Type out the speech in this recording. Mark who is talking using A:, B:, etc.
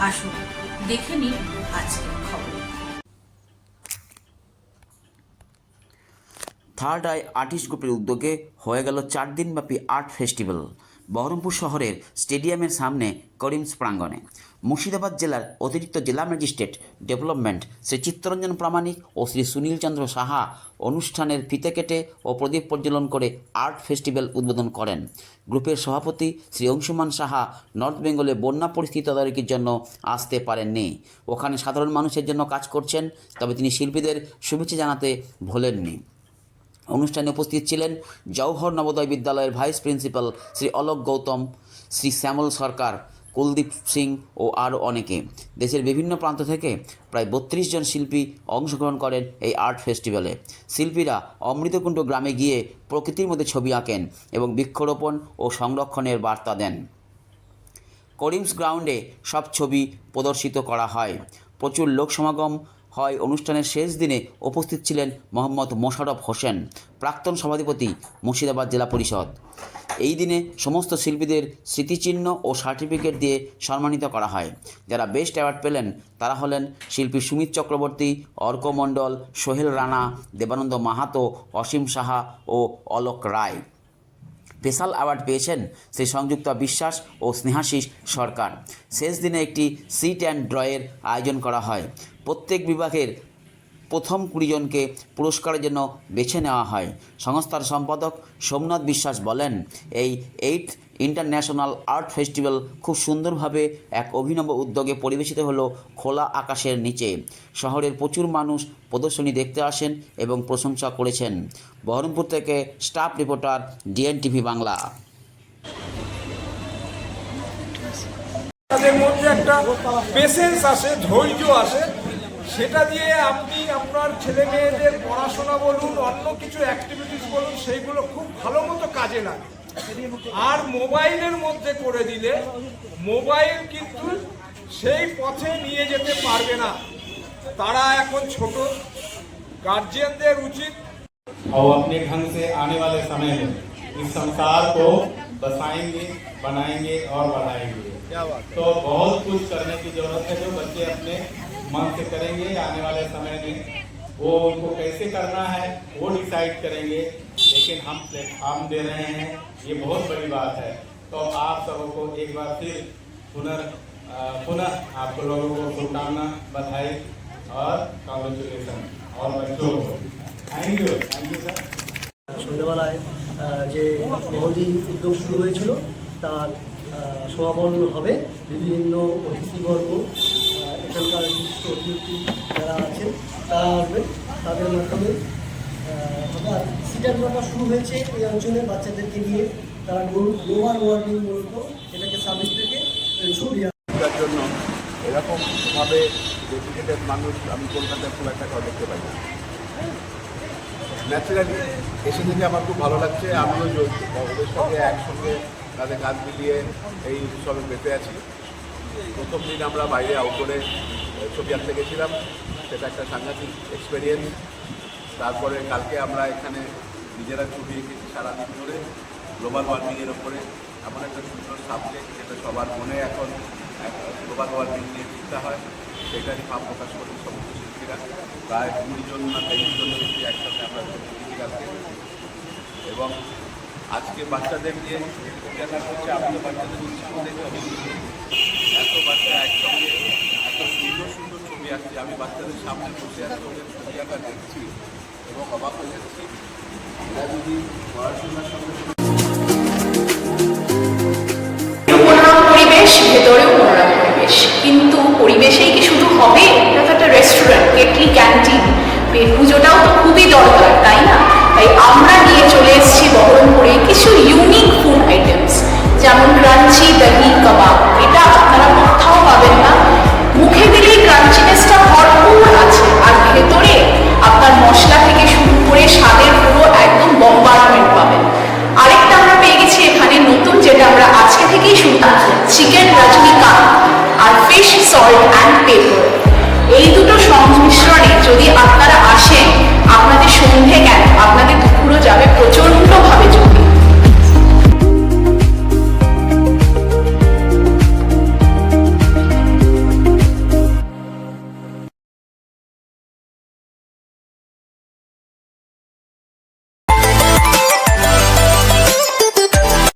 A: আসুন দেখে নিন আজকের খবর।
B: থার্ড আই আর্টিস্ট গ্রুপের উদ্যোগে হয়ে গেল চার দিনব্যাপী আর্ট ফেস্টিভ্যাল বহরমপুর শহরের স্টেডিয়ামের সামনে করিমস প্রাঙ্গণে। মুর্শিদাবাদ জেলার অতিরিক্ত জেলা ম্যাজিস্ট্রেট ডেভেলপমেন্ট শ্রী চিত্তরঞ্জন প্রামাণিক ও শ্রী সুনীল চন্দ্র সাহা অনুষ্ঠানের ফিতে কেটে ও প্রদীপ প্রজ্বলন করে আর্ট ফেস্টিভ্যাল উদ্বোধন করেন। গ্রুপের সভাপতি শ্রী অংশুমান সাহা নর্থ বেঙ্গলে বন্যা পরিস্থিতি তদারকির জন্য আসতে পারেননি। ওখানে সাধারণ মানুষের জন্য কাজ করছেন, তবে তিনি শিল্পীদের শুভেচ্ছা জানাতে ভোলেননি। অনুষ্ঠানে উপস্থিত ছিলেন জওহর নবোদয় বিদ্যালয়ের ভাইস প্রিন্সিপাল শ্রী অলোক গৌতম, শ্রী শ্যামল সরকার, কুলদীপ সিং ও আরও অনেকে। দেশের বিভিন্ন প্রান্ত থেকে প্রায় বত্রিশ জন শিল্পী অংশগ্রহণ করেন এই আর্ট ফেস্টিভ্যালে। শিল্পীরা অমৃতকুণ্ড গ্রামে গিয়ে প্রকৃতির মধ্যে ছবি আঁকেন এবং বৃক্ষরোপণ ও সংরক্ষণের বার্তা দেন। করিমস গ্রাউন্ডে সব ছবি প্রদর্শিত করা হয়। প্রচুর লোক সমাগম হয় অনুষ্ঠানের শেষ দিনে উপস্থিত ছিলেন মোহাম্মদ মোশারফ হোসেন, প্রাক্তন সভাধিপতি মুর্শিদাবাদ জেলা পরিষদ। এই দিনে সমস্ত শিল্পীদের স্মৃতিচিহ্ন ও সার্টিফিকেট দিয়ে সম্মানিত করা হয়। যারা বেস্ট অ্যাওয়ার্ড পেলেন, তারা হলেন শিল্পী সুমিত চক্রবর্তী, অর্ক মণ্ডল, সোহেল রানা, দেবানন্দ মাহাতো, অসীম সাহা ও অলোক রায়। স্পেশাল অ্যাওয়ার্ড পেয়েছেন শ্রী সংযুক্তা বিশ্বাস ও স্নেহাশিস সরকার। শেষ দিনে একটি সিট অ্যান্ড ড্রয়ের আয়োজন করা হয়। প্রত্যেক বিভাগের প্রথম কুড়িজনকে পুরস্কারের জন্য বেছে নেওয়া হয়। সংস্থার সম্পাদক সোমনাথ বিশ্বাস বলেন, এই এইট ইন্টারন্যাশনাল আর্ট ফেস্টিভ্যাল খুব সুন্দরভাবে এক অভিনব উদ্যোগে পরিবেশিত হলো খোলা আকাশের নিচে। শহরের প্রচুর মানুষ প্রদর্শনী দেখতে আসেন এবং প্রশংসা করেছেন। বহরমপুর থেকে স্টাফ রিপোর্টার ডিএনটিভি বাংলা।
C: মধ্যে একটা পেশেন্স আসে, ধৈর্য আসে। সেটা দিয়ে আপনি আপনার ছেলে মেয়েদের পড়াশোনা বলুন অন্য কিছু অ্যাক্টিভিটিস বলুন সেইগুলো খুব ভালো মতো কাজে লাগে আর মোবাইলের মধ্যে করে দিলে মোবাইল কিন্তু সেই পথে নিয়ে যেতে পারবে না তারা এখন ছোট গার্জিয়ানদের উচিত
D: और अपने ढंग से आने वाले समय में इस संसार को बसाएंगे बनाएंगे और बढ़ाएंगे तो बहुत कुछ करने की जरूरत है जो बच्चे अपने मन से करेंगे आने वाले समय में वो उनको कैसे करना है वो डिसाइड करेंगे लेकिन हम प्लेटफॉर्म दे रहे हैं ये बहुत बड़ी बात है तो आप सबों को एक बार फिर पुनः अ, पुनः आप लोगों को शुभकामना बधाई और कॉन्ग्रेचुलेसन और बच्चों को thank you thank you sir
E: সন্ধ্যেবেলায় আহ, যে মহদি উদ্যোগ শুরু হয়েছিল তার সমাপন হবে। বিভিন্ন অতিথিবর্গ এখানকার অতিথি যারা আছেন, তারা আসবে তাদের মাধ্যমে আবার সিটার ব্যাপার শুরু হয়েছে এই অঞ্চলের বাচ্চাদেরকে নিয়ে। তারা গ্লোবাল ওয়ার্মিং মূলত এটাকে সামিট থেকে ছবি
F: তার জন্য এরকম ভাবে ডেডিকেটেড মানুষ আমি কলকাতায় খুব একটা কেউ দেখতে পাই ন্যাচারালি এসে থেকে আমার খুব ভালো লাগছে। আমিও সঙ্গে একসঙ্গে তাদের কাজ মিলিয়ে এই উৎসবে মেতে আছি। প্রথম দিন আমরা বাইরে আউটডোরে ছবি আঁকতে গেছিলাম। সেটা একটা সাংঘাতিক এক্সপেরিয়েন্স তারপরে কালকে আমরা এখানে নিজেরা ছবি এঁকেছি সারাদিন ধরে গ্লোবাল ওয়ার্মিংয়ের ওপরে এমন একটা সুন্দর সাবজেক্ট যেটা সবার মনে এখন গ্লোবাল ওয়ার্মিং নিয়ে চিন্তা হয়। সেটারই ভাব প্রকাশ করি সমস্ত শিল্পীরা। প্রায় কুড়ি জন না তেইশ জন শিল্পী একসাথে আমরা এবং আজকে বাচ্চাদের নিয়ে করছে বাচ্চাদের উৎসাহ দেখে এত বাচ্চা একসঙ্গে, এত সুন্দর সুন্দর ছবি আঁকছে আমি বাচ্চাদের সামনে বসে আছে ওদের ছবি আঁকা দেখছি এবং অবাক হয়ে যাচ্ছি। যদি পড়াশোনার সঙ্গে
G: কিন্তু পরিবেশেই কি শুধু হবে? একটা রেস্টুরেন্ট কেটলি ক্যান্টিন পুজোটাও তো খুবই দরকার, তাই না? তাই আমরা নিয়ে চলে এসেছি বহরমপুরে কিছু ইউনিক ফুড আইটেমস যেমন ক্রাঞ্চি দহি কাবাব